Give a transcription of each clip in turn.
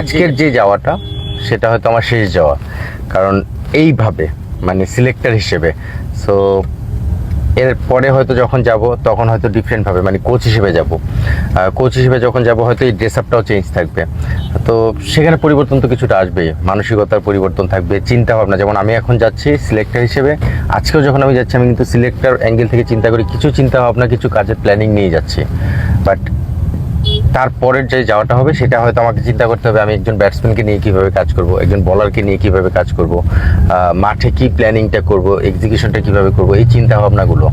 আজকের যে যাওয়াটা সেটা হয়তো আমার শেষ যাওয়া। কারণ এইভাবে মানে সিলেক্টর হিসেবে। সো এর পরে হয়তো যখন যাব তখন হয়তো ডিফারেন্টভাবে মানে কোচ হিসেবে যাব। কোচ হিসেবে যখন যাব হয়তো এই ড্রেস আপটাও চেঞ্জ থাকবে। তো সেখানে পরিবর্তন তো কিছুটা আসবেই। মানসিকতার পরিবর্তন থাকবে চিন্তা ভাবনা যেমন আমি এখন যাচ্ছি সিলেক্টর হিসেবে। আজকেও যখন আমি যাচ্ছি আমি কিন্তু সিলেক্টর অ্যাঙ্গেল থেকে চিন্তা করি কিছু চিন্তা ভাবনা কিছু কাজের প্ল্যানিং নিয়ে যাচ্ছি। বাট তারপরের যে যাওয়াটা হবে, সেটা হয়তো আমাকে চিন্তা করতে হবে, আমি একজন ব্যাটসম্যানকে নিয়ে কীভাবে কাজ করব, একজন বলারকে নিয়ে কীভাবে কাজ করব মাঠে কি প্ল্যানিংটা করব এক্সিকিউশনটা কীভাবে করব, এই চিন্তা ভাবনাগুলো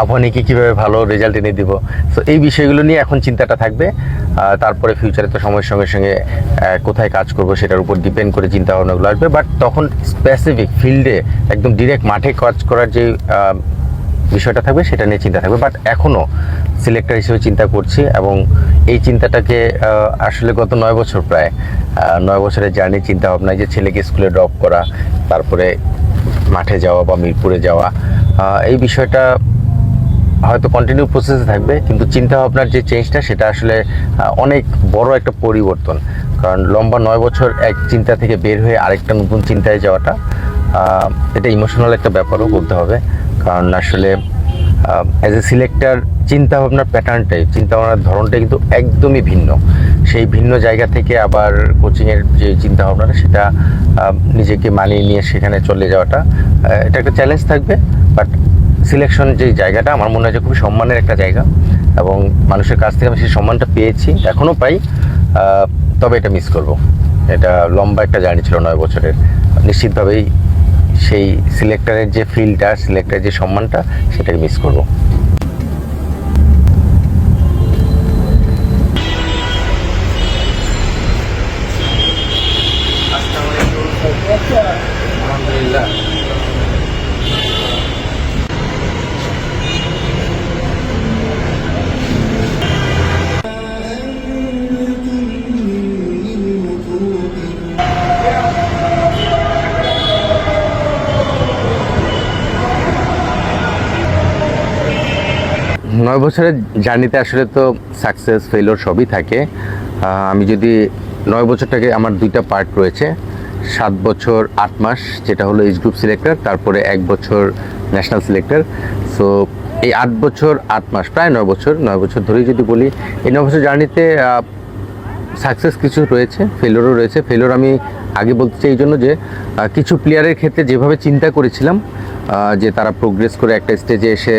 আহ্বানীকে কীভাবে ভালো রেজাল্ট এনে দিব। তো এই বিষয়গুলো নিয়ে এখন চিন্তাটা থাকবে। তারপরে ফিউচারে তো সময়ের সঙ্গে সঙ্গে কোথায় কাজ করব সেটার উপর ডিপেন্ড করে চিন্তা ভাবনাগুলো আসবে। বাট তখন স্পেসিফিক ফিল্ডে একদম ডিরেক্ট মাঠে কাজ করার যে বিষয়টা থাকবে, সেটা নিয়ে চিন্তা থাকবে। বাট এখনও সিলেক্টর হিসেবে চিন্তা করছি এবং এই চিন্তাটাকে আসলে গত নয় বছর প্রায় নয় বছরের জার্নি চিন্তা ভাবনা যে ছেলেকে স্কুলে ড্রপ করা, তারপরে মাঠে যাওয়া বা মিরপুরে যাওয়া এই বিষয়টা হয়তো কন্টিনিউ প্রসেসে থাকবে, কিন্তু চিন্তা ভাবনার যে চেঞ্জটা সেটা আসলে অনেক বড় একটা পরিবর্তন। কারণ লম্বা নয় বছর এক চিন্তা থেকে বের হয়ে আরেকটা নতুন চিন্তায় যাওয়াটা এটা ইমোশনাল একটা ব্যাপারও বলতে হবে। কারণ আসলে অ্যাজ এ সিলেক্টার চিন্তা ভাবনার প্যাটার্নটাই চিন্তা ভাবনার ধরনটা কিন্তু একদমই ভিন্ন। সেই ভিন্ন জায়গা থেকে আবার কোচিংয়ের যে চিন্তা ভাবনাটা সেটা নিজেকে মানিয়ে নিয়ে সেখানে চলে যাওয়াটা এটা একটা চ্যালেঞ্জ থাকবে বাট সিলেকশন যে জায়গাটা, আমার মনে হয় যে খুবই সম্মানের একটা জায়গা, এবং মানুষের কাছ থেকে আমি সেই সম্মানটা পেয়েছি এখনও পাই তবে এটা মিস করব। এটা লম্বা একটা জার্নি ছিল নয় বছরের। নিশ্চিতভাবেই সেই সিলেক্টারের যে ফিলটা সিলেক্টরের যে সম্মানটা সেটাকে মিস করব। নয় বছরের জার্নিতে আসলে তো সাকসেস ফেলোর সবই থাকে। আমি যদি নয় বছরটাকে আমার দুইটা পার্ট রয়েছে, সাত বছর আট মাস, যেটা হলো এইচ গ্রুপ সিলেক্টর তারপরে এক বছর ন্যাশনাল সিলেক্টর সো এই আট বছর আট মাস, প্রায় নয় বছর নয় বছর ধরেই যদি বলি, এই নয় বছর জার্নিতে সাকসেস কিছু রয়েছে ফেলোরও রয়েছে। ফেলোর আমি আগে বলতে চাই এই জন্য যে কিছু প্লেয়ারের ক্ষেত্রে যেভাবে চিন্তা করেছিলাম যে তারা প্রোগ্রেস করে একটা স্টেজে এসে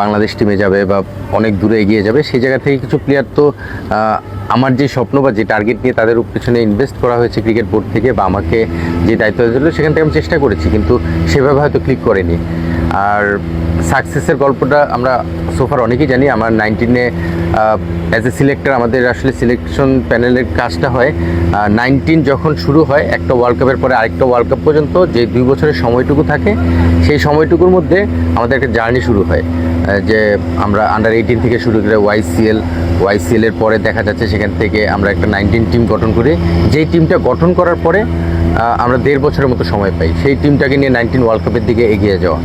বাংলাদেশ টিমে যাবে বা অনেক দূরে এগিয়ে যাবে, সেই জায়গা থেকে কিছু প্লেয়ার তো আমার যে স্বপ্ন বা যে টার্গেট নিয়ে তাদের পিছনে ইনভেস্ট করা হয়েছে ক্রিকেট বোর্ড থেকে বা আমাকে যে দায়িত্ব দিয়েছিল সেখান থেকে আমি চেষ্টা করেছি, কিন্তু সেভাবে হয়তো ক্লিক করেনি। আর সাকসেসের গল্পটা আমরা সোফার অনেকেই জানি। আমার নাইনটিনে অ্যাজ এ সিলেক্টর আমাদের আসলে সিলেকশন প্যানেলের কাজটা হয়। নাইনটিন যখন শুরু হয়, একটা ওয়ার্ল্ড কাপের পরে আরেকটা ওয়ার্ল্ড কাপ পর্যন্ত যে দুই বছরের সময়টুকু থাকে, সেই সময়টুকুর মধ্যে আমাদের একটা জার্নি শুরু হয়। যে আমরা আন্ডার এইটিন থেকে শুরু করে ওয়াইসিএল ওয়াইসিএল এর পরে দেখা যাচ্ছে সেখান থেকে আমরা একটা নাইনটিন টিম গঠন করি। যেই টিমটা গঠন করার পরে আমরা দেড় বছরের মতো সময় পাই। সেই টিমটাকে নিয়ে নাইনটিন ওয়ার্ল্ড কাপের দিকে এগিয়ে যাওয়া।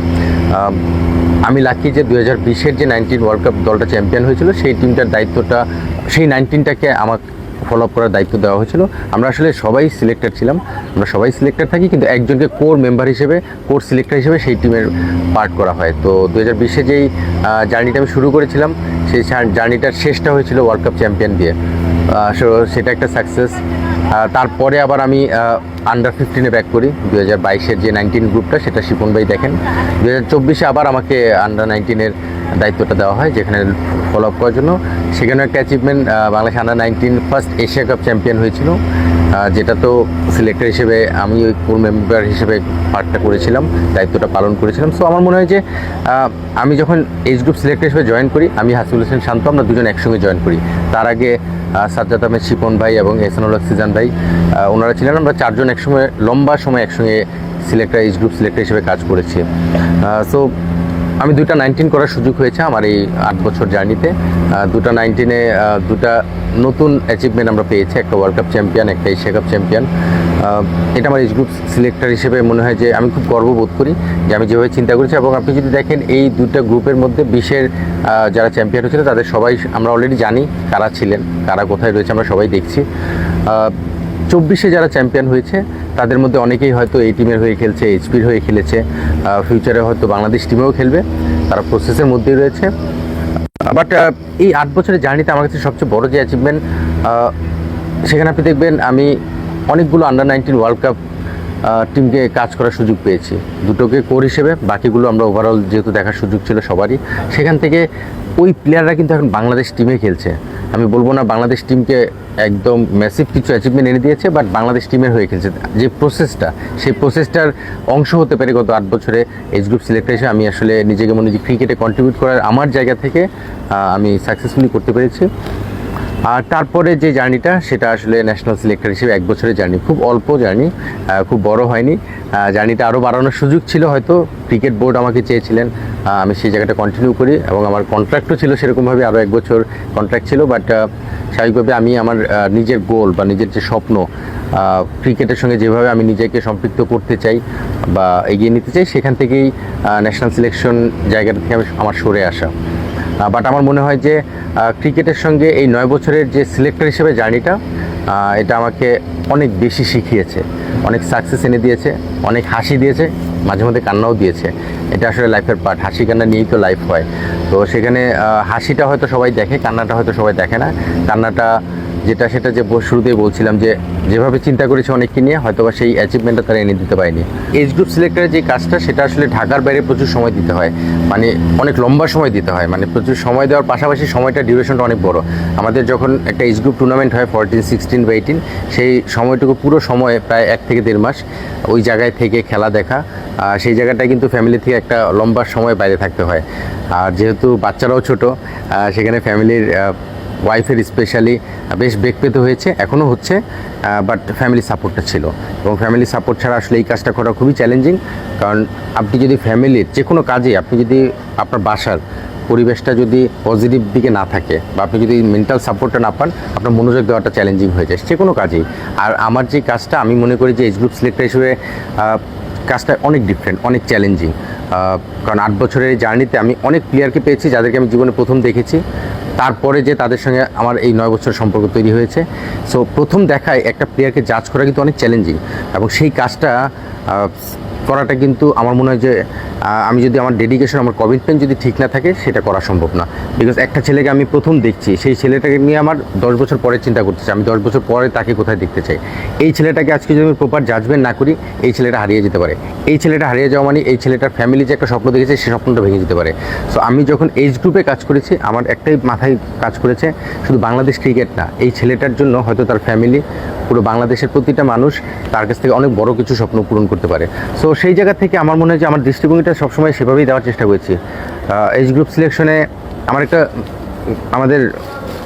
আমি লাকি যে দু হাজার বিশের যে নাইনটিন ওয়ার্ল্ড কাপ দলটা চ্যাম্পিয়ন হয়েছিল, সেই টিমটার দায়িত্বটা, সেই নাইনটিনটাকে আমার ফলো আপ করার দায়িত্ব দেওয়া হয়েছিল। আমরা আসলে সবাই সিলেক্টর ছিলাম। আমরা সবাই সিলেক্টর থাকি, কিন্তু একজনকে কোর মেম্বার হিসেবে কোর সিলেক্টর হিসেবে সেই টিমের পার্ট করা হয়। তো দু হাজার বিশে যেই জার্নিটা আমি শুরু করেছিলাম, সেই জার্নিটার শেষটা হয়েছিল ওয়ার্ল্ড কাপ চ্যাম্পিয়ন দিয়ে। সেটা একটা সাকসেস তারপরে আবার আমি আন্ডার ফিফটিনে ব্যাক করি। দু হাজার বাইশের যে নাইনটিন গ্রুপটা সেটা শিপন ভাই দেখেন। দু হাজার চব্বিশে আবার আমাকে আন্ডার নাইনটিনের দায়িত্বটা দেওয়া হয়, যেখানে ফলো আপ করার জন্য। সেখানেও একটা achievement Bangladesh under nineteen first Asia cup champion হয়েছিল। যেটা তো সিলেক্টর হিসেবে আমি ওই কোর মেম্বার হিসেবে পার্টটা করেছিলাম, দায়িত্বটা পালন করেছিলাম। সো আমার মনে হয় যে আমি যখন এইচ গ্রুপ সিলেক্টর হিসেবে জয়েন করি, আমি হাসিবুল হোসেন শান্ত, আমরা দুজন একসঙ্গে জয়েন করি। তার আগে সাজ্জাদ আহমেদ শিপন ভাই এবং এসানুল সিজান ভাই ওনারা ছিলেন। আমরা চারজন একসময়, লম্বা সময় একসঙ্গে সিলেক্টার এইচ গ্রুপ সিলেক্টর হিসেবে কাজ করেছি। সো আমি দুটা নাইনটিন করার সুযোগ হয়েছে আমার এই আট বছর জার্নিতে। দুটা নাইনটিনে দুটা নতুন অ্যাচিভমেন্ট আমরা পেয়েছি, একটা ওয়ার্ল্ড কাপ চ্যাম্পিয়ন একটা এশিয়া কাপ চ্যাম্পিয়ন এটা আমার এইচ গ্রুপ সিলেক্টর হিসেবে মনে হয় যে আমি খুব গর্ববোধ করি যে আমি যেভাবে চিন্তা করেছি এবং আপনি যদি দেখেন এই দুটা গ্রুপের মধ্যে বিশ্বের যারা চ্যাম্পিয়ন হয়েছিল তাদের সবাই আমরা অলরেডি জানি কারা ছিলেন, কারা কোথায় রয়েছে, আমরা সবাই দেখছি। চব্বিশে যারা চ্যাম্পিয়ন হয়েছে, তাদের মধ্যে অনেকেই হয়তো এই টিমের হয়ে খেলছে এইচপির হয়ে খেলেছে। ফিউচারে হয়তো বাংলাদেশ টিমেও খেলবে। তারা প্রসেসের মধ্যেই রয়েছে। বাট এই আট বছরের জার্নিতে আমার কাছে সবচেয়ে বড় যে অ্যাচিভমেন্ট সেখানে আপনি দেখবেন আমি অনেকগুলো আন্ডার নাইনটিন ওয়ার্ল্ড কাপ টিমকে কাজ করার সুযোগ পেয়েছি। দুটোকে কোর হিসেবে, বাকিগুলো আমরা ওভারঅল যেহেতু দেখার সুযোগ ছিল সবারই। সেখান থেকে ওই প্লেয়াররা কিন্তু এখন বাংলাদেশ টিমে খেলছে। আমি বলব না বাংলাদেশ টিমকে একদম ম্যাসিভ কিছু অ্যাচিভমেন্ট এনে দিয়েছে বাট বাংলাদেশ টিমের হয়ে খেলছে। যে প্রসেসটা সেই প্রসেসটার অংশ হতে পারে গত আট বছরে এজ গ্রুপ সিলেক্ট হিসেবে আমি আসলে নিজেকে মনে হয় ক্রিকেটে কন্ট্রিবিউট করার আমার জায়গা থেকে আমি সাকসেসফুলি করতে পেরেছি। আর তারপরে যে জার্নিটা, সেটা আসলে ন্যাশনাল সিলেক্টর হিসেবে এক বছরের জার্নি। খুব অল্প জার্নি খুব বড় হয়নি। জার্নিটা আরও বাড়ানোর সুযোগ ছিল হয়তো ক্রিকেট বোর্ড আমাকে চেয়েছিলেন। আমি সেই জায়গাটা কন্টিনিউ করি এবং আমার কন্ট্রাক্টও ছিল সেরকমভাবে আরও এক বছর কন্ট্রাক্ট ছিল বাট স্বাভাবিকভাবে আমি আমার নিজের গোল বা নিজের যে স্বপ্ন ক্রিকেটের সঙ্গে যেভাবে আমি নিজেকে সম্পৃক্ত করতে চাই বা এগিয়ে নিতে চাই, সেখান থেকেই ন্যাশনাল সিলেকশন জায়গাটা থেকে আমি আমার সরে আসা। বাট আমার মনে হয় যে ক্রিকেটের সঙ্গে এই নয় বছরের যে সিলেক্টর হিসেবে জার্নিটা এটা আমাকে অনেক বেশি শিখিয়েছে, অনেক সাকসেস এনে দিয়েছে, অনেক হাসি দিয়েছে, মাঝে মধ্যে কান্নাও দিয়েছে। এটা আসলে লাইফের পার্ট হাসি কান্না নিয়েই তো লাইফ হয়। তো সেখানে হাসিটা হয়তো সবাই দেখে, কান্নাটা হয়তো সবাই দেখে না। কান্নাটা যেটা সেটা যে শুরুতেই বলছিলাম যে যেভাবে চিন্তা করেছে অনেককে নিয়ে হয়তো বা সেই অ্যাচিভমেন্টটা তারা এনে দিতে পারেনি। এজ গ্রুপ সিলেক্টরের যে কাজটা সেটা আসলে ঢাকার বাইরে প্রচুর সময় দিতে হয়। মানে অনেক লম্বা সময় দিতে হয়। মানে প্রচুর সময় দেওয়ার পাশাপাশি সময়টা ডিউরেশনটা অনেক বড়। আমাদের যখন একটা এজ গ্রুপ টুর্নামেন্ট হয় ফোরটিন সিক্সটিন বা এইটিন সেই সময়টুকু পুরো সময় প্রায় এক থেকে দেড় মাস ওই জায়গায় থেকে খেলা দেখা। আহ, সেই জায়গাটায় কিন্তু ফ্যামিলি থেকে একটা লম্বা সময় বাইরে থাকতে হয়। আর যেহেতু বাচ্চারাও ছোট সেখানে ফ্যামিলির ওয়াইফের স্পেশালি বেশ বেগ পেতে হয়েছে, এখনও হচ্ছে বাট ফ্যামিলি সাপোর্টটা ছিল। এবং ফ্যামিলি সাপোর্ট ছাড়া আসলে এই কাজটা করা খুবই চ্যালেঞ্জিং কারণ আপনি যদি ফ্যামিলির যে কোনো কাজে, আপনি যদি আপনার বাসার পরিবেশটা যদি পজিটিভ দিকে না থাকে, বা আপনি যদি মেন্টাল সাপোর্টটা না পান, আপনার মনোযোগ দেওয়াটা চ্যালেঞ্জিং হয়ে যায় যে কোনো কাজেই। আর আমার যে কাজটা, আমি মনে করি যে এজ গ্রুপ সিলেক্টর হিসেবে কাজটা অনেক ডিফারেন্ট অনেক চ্যালেঞ্জিং কারণ আট বছরের এই জার্নিতে আমি অনেক প্লেয়ারকে পেয়েছি, যাদেরকে আমি জীবনে প্রথম দেখেছি। তারপরে যে তাদের সঙ্গে আমার এই নয় বছর সম্পর্ক তৈরি হয়েছে। সো প্রথম দেখায় একটা প্লেয়ারকে জাজ করা কিন্তু অনেক চ্যালেঞ্জিং এবং সেই কাজটা করাটা কিন্তু আমার মনে হয় যে আমি যদি আমার ডেডিকেশন আমার কমিটমেন্ট যদি ঠিক না থাকে, সেটা করা সম্ভব না। বিকজ একটা ছেলেকে আমি প্রথম দেখছি, সেই ছেলেটাকে নিয়ে আমার দশ বছর পরে চিন্তা করতে চাই আমি দশ বছর পরে তাকে কোথায় দেখতে চাই? এই ছেলেটাকে আজকে যদি আমি প্রপার জাজমেন্ট না করি, এই ছেলেটা হারিয়ে যেতে পারে। এই ছেলেটা হারিয়ে যাওয়া মানে এই ছেলেটার ফ্যামিলি যে একটা স্বপ্ন দেখেছে সেই স্বপ্নটা ভেঙে যেতে পারে। সো আমি যখন এইজ গ্রুপে কাজ করেছি, আমার একটাই মাথায় কাজ করেছে, শুধু বাংলাদেশ ক্রিকেট না, এই ছেলেটার জন্য হয়তো তার ফ্যামিলি পুরো বাংলাদেশের প্রতিটা মানুষ তার কাছ থেকে অনেক বড় কিছু স্বপ্ন পূরণ করতে পারে। সো সেই জায়গা থেকে আমার মনে হয় যে আমার দৃষ্টিভঙ্গিটা সবসময় সেভাবেই দেওয়ার চেষ্টা করেছি। এইজ গ্রুপ সিলেকশনে আমার একটা, আমাদের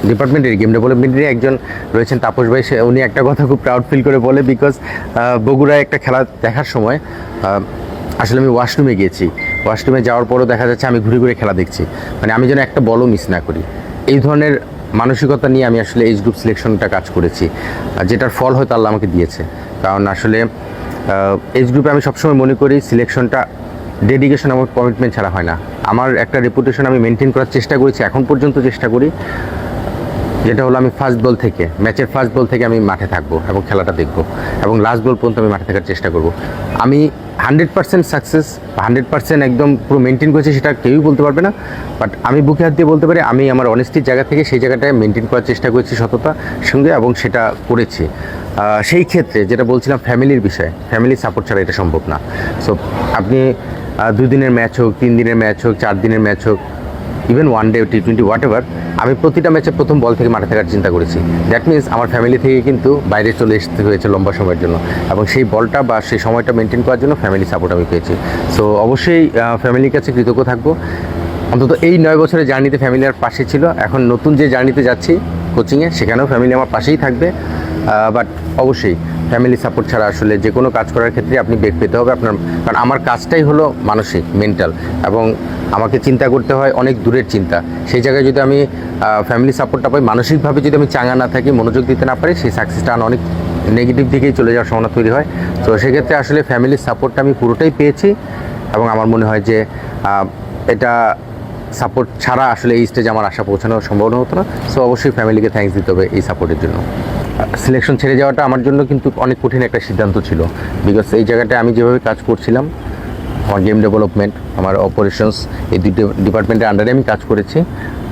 ডিপার্টমেন্টের গেম ডেভেলপমেন্টেরই একজন রয়েছেন তাপস ভাই, সে, উনি একটা কথা খুব প্রাউড ফিল করে বলে বিকজ বগুড়ায় একটা খেলা দেখার সময় আসলে আমি ওয়াশরুমে গিয়েছি। ওয়াশরুমে যাওয়ার পরও দেখা যাচ্ছে আমি ঘুরে ঘুরে খেলা দেখছি। মানে আমি যেন একটা বলও মিস না করি। এই ধরনের মানসিকতা নিয়ে আমি আসলে এইচ গ্রুপ সিলেকশনটা কাজ করেছি। যেটার ফল হয়তো আল্লাহ আমাকে দিয়েছে। কারণ আসলে এইচ গ্রুপে আমি সবসময় মনে করি সিলেকশনটা ডেডিকেশন আমার কমিটমেন্ট ছাড়া হয় না। আমার একটা রেপুটেশন আমি মেনটেন করার চেষ্টা করেছি, এখন পর্যন্ত চেষ্টা করি, যেটা হলো আমি ফার্স্ট বল থেকে ম্যাচের ফার্স্ট বল থেকে আমি মাঠে থাকব এবং খেলাটা দেখব এবং লাস্ট বল পর্যন্ত আমি মাঠে থাকার চেষ্টা করব। আমি hundred percent success hundred percent একদম পুরো মেনটেন করেছি, সেটা কেউই বলতে পারবে না বাট আমি বুকে হাত দিয়ে বলতে পারি, আমি আমার অনেস্টির জায়গা থেকে সেই জায়গাটায় মেনটেন করার চেষ্টা করেছি সততার সঙ্গে এবং সেটা করেছি। সেই ক্ষেত্রে যেটা বলছিলাম ফ্যামিলির বিষয় ফ্যামিলির সাপোর্ট ছাড়া এটা সম্ভব না। সো আপনি আহ, দুই দিনের ম্যাচ হোক তিন দিনের ম্যাচ হোক চার দিনের ম্যাচ হোক even one day T twenty whatever আমি প্রতিটা ম্যাচে প্রথম বল থেকে মাঠে থাকার চিন্তা করেছি। দ্যাট মিন্স আমার ফ্যামিলি থেকে কিন্তু বাইরে চলে আসতে হয়েছে লম্বা সময়ের জন্য। এবং সেই বলটা বা সেই সময়টা মেনটেন করার জন্য ফ্যামিলি সাপোর্ট আমি পেয়েছি। সো অবশ্যই ফ্যামিলির কাছে কৃতজ্ঞ থাকব। অন্তত এই নয় বছরের জার্নিতে ফ্যামিলি আর পাশে ছিল। এখন নতুন যে জার্নিতে যাচ্ছি কোচিংয়ে সেখানেও ফ্যামিলি আমার পাশেই থাকবে। বাট অবশ্যই ফ্যামিলি সাপোর্ট ছাড়া আসলে যে কোনো কাজ করার ক্ষেত্রে আপনি বেগ পেতে হবে আপনার, কারণ আমার কাজটাই হলো মানসিক মেন্টাল এবং আমাকে চিন্তা করতে হয় অনেক দূরের চিন্তা। সেই জায়গায় যদি আমি ফ্যামিলি সাপোর্টটা পাই, মানসিকভাবে যদি আমি চাঙা না থাকি, মনোযোগ দিতে না পারি, সেই সাকসেসটা অনেক নেগেটিভ দিকেই চলে যাওয়ার সম্ভাবনা তৈরি হয়। তো সেক্ষেত্রে আসলে ফ্যামিলির সাপোর্টটা আমি পুরোটাই পেয়েছি এবং আমার মনে হয় যে এটা সাপোর্ট ছাড়া আসলে এই স্টেজে আমার আশা পৌঁছানো সম্ভব হতো না। সো অবশ্যই ফ্যামিলিকে থ্যাঙ্কস দিতে হবে এই সাপোর্টের জন্য। সিলেকশন ছেড়ে যাওয়াটা আমার জন্য কিন্তু অনেক কঠিন একটা সিদ্ধান্ত ছিল। বিকজ এই জায়গাটায় আমি যেভাবে কাজ করছিলাম, আমার গেম ডেভেলপমেন্ট আমার অপারেশনস এই দুটো ডিপার্টমেন্টের আন্ডারে আমি কাজ করেছি।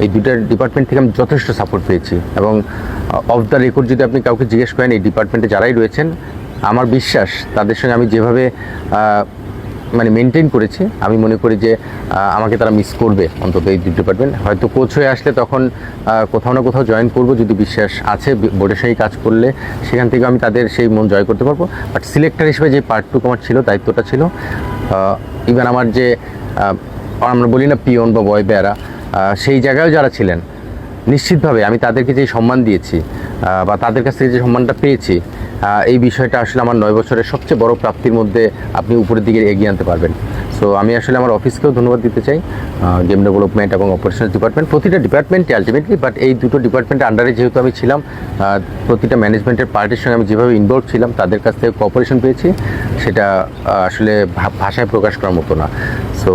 এই দুটো ডিপার্টমেন্ট থেকে আমি যথেষ্ট সাপোর্ট পেয়েছি এবং অফ দ্য রেকর্ড যদি আপনি কাউকে জিজ্ঞেস করেন, এই ডিপার্টমেন্টে যারাই রয়েছেন, আমার বিশ্বাস তাদের সঙ্গে আমি যেভাবে মানে মেনটেন করেছি। আমি মনে করি যে আমাকে তারা মিস করবে অন্তত এই ডিপার্টমেন্ট হয়তো কোচ হয়ে আসলে তখন কোথাও না কোথাও জয়েন করব যদি বিশ্বাস আছে বোর্ডের সঙ্গে কাজ করলে সেখান থেকে আমি তাদের সেই মন জয় করতে পারব। বাট সিলেক্টর হিসেবে যে পার্টটুকু আমার ছিল, দায়িত্বটা ছিল ইভেন আমার যে আমরা বলি না পিয়ন বা বয় বেয়ারা সেই জায়গায়ও যারা ছিলেন, নিশ্চিতভাবে আমি তাদেরকে যে সম্মান দিয়েছি বা তাদের কাছ থেকে যে সম্মানটা পেয়েছি এই বিষয়টা আসলে আমার নয় বছরের সবচেয়ে বড় প্রাপ্তির মধ্যে আপনি উপরের দিকে এগিয়ে আনতে পারবেন। সো আমি আসলে আমার অফিসকেও ধন্যবাদ দিতে চাই গেম ডেভেলপমেন্ট এবং অপারেশনাল ডিপার্টমেন্ট প্রতিটা ডিপার্টমেন্টে আলটিমেটলি বাট এই দুটো ডিপার্টমেন্টের আন্ডারে যেহেতু আমি ছিলাম প্রতিটা ম্যানেজমেন্টের পার্টির সঙ্গে আমি যেভাবে ইনভলভ ছিলাম, তাদের কাছ থেকে কোঅপারেশন পেয়েছি, সেটা আসলে ভাষায় প্রকাশ করার মতো না। সো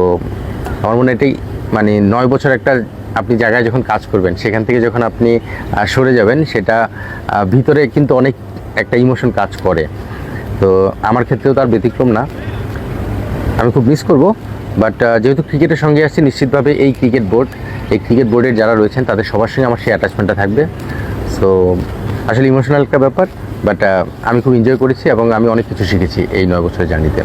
আমার মনে এটাই মানে নয় বছর একটা আপনি জায়গায় যখন কাজ করবেন, সেখান থেকে যখন আপনি সরে যাবেন, সেটা ভিতরে কিন্তু অনেক একটা ইমোশন কাজ করে। তো আমার ক্ষেত্রেও তার ব্যতিক্রম না। আমি খুব মিস করব বাট যেহেতু ক্রিকেটের সঙ্গে আসছি নিশ্চিতভাবে এই ক্রিকেট বোর্ড, এই ক্রিকেট বোর্ডের যারা রয়েছেন, তাদের সবার সঙ্গে আমার সেই অ্যাটাচমেন্টটা থাকবে। সো আসলে ইমোশনাল একটা ব্যাপার বাট আমি খুব এনজয় করেছি এবং আমি অনেক কিছু শিখেছি এই নয় বছরের জার্নিতে